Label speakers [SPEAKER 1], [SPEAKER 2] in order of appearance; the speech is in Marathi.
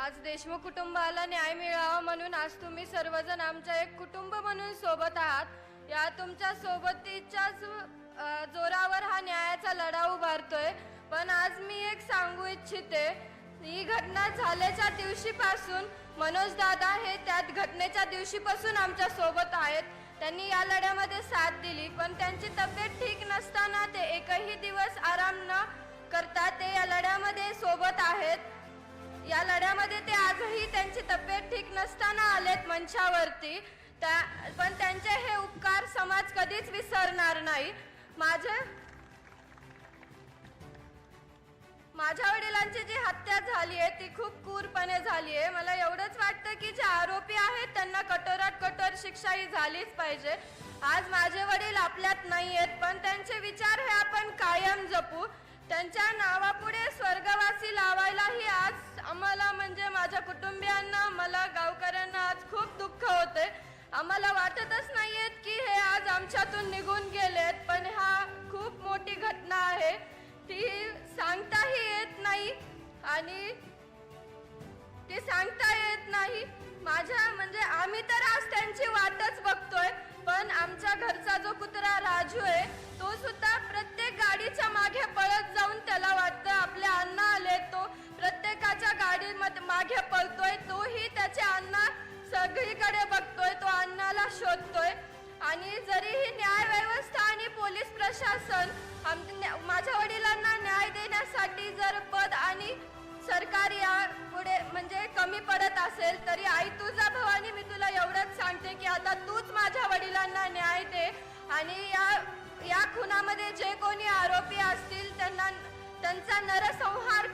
[SPEAKER 1] आज देशमुख कुटुंबाला न्याय मिळावा म्हणून आज तुम्ही सर्वजण आमच्या एक कुटुंब म्हणून सोबत आहात. या तुमच्या सोबतीच्याच जोरावर हा न्यायाचा लढा उभारतोय. पण आज मी एक सांगू इच्छिते ही घटना झाल्याच्या दिवशीपासून मनोज दादा हे त्यात घटनेच्या दिवशीपासून आमच्यासोबत आहेत. त्यांनी या लढ्यामध्ये साथ दिली पण त्यांची तब्येत ठीक नसताना ते एकही दिवस आराम न करता ते या लढ्यामध्ये सोबत आहेत. या लढ्यामध्ये ते आजही त्यांची तब्येत ठीक नसताना आलेत मंचावरती. त्या पण त्यांचे हे उपकार समाज कधीच विसरणार नाही. माझे माझ्या वडिलांची जी हत्या झाली आहे ती खूप क्रूरपणे झाली आहे. मला एवढंच वाटतं की जे आरोपी आहेत त्यांना कठोरात कठोर शिक्षा ही झालीच पाहिजे. आज माझे वडील आपल्यात नाही आहेत पण त्यांचे विचार हे आपण कायम जपू. त्यांच्या नावापुढे स्वर्गवासी कुटुंबियांना मला गावकऱ्यांना आज खूप दुःख होते आम्हाला वाटतच नाहीयेत की हे आज आमच्यातून निघून गेलेत पण हा खूप मोठी घटना आहे. ती सांगताही येत नाही आणि ती सांगता येत नाही. माझ्या म्हणजे आम्ही तर आज त्यांची वाटच बघतोय पण आमच्या घरचा जो मागे पळतोय तोही त्याचे अण्णा सगळीकडे बघतोय तो अण्णाला शोधतोय. आणि जरीही न्याय व्यवस्था आणि पोलीस प्रशासन माझ्या वडिलांना न्याय देण्यासाठी जर पद आणि सरकार या पुढे म्हणजे कमी पडत असेल तरी आई तुझा भवानी मी तुला एवढंच सांगते की आता तूच माझ्या वडिलांना न्याय दे. आणि या या खुनामध्ये जे कोणी आरोपी असतील त्यांना त्यांचा नरसंहार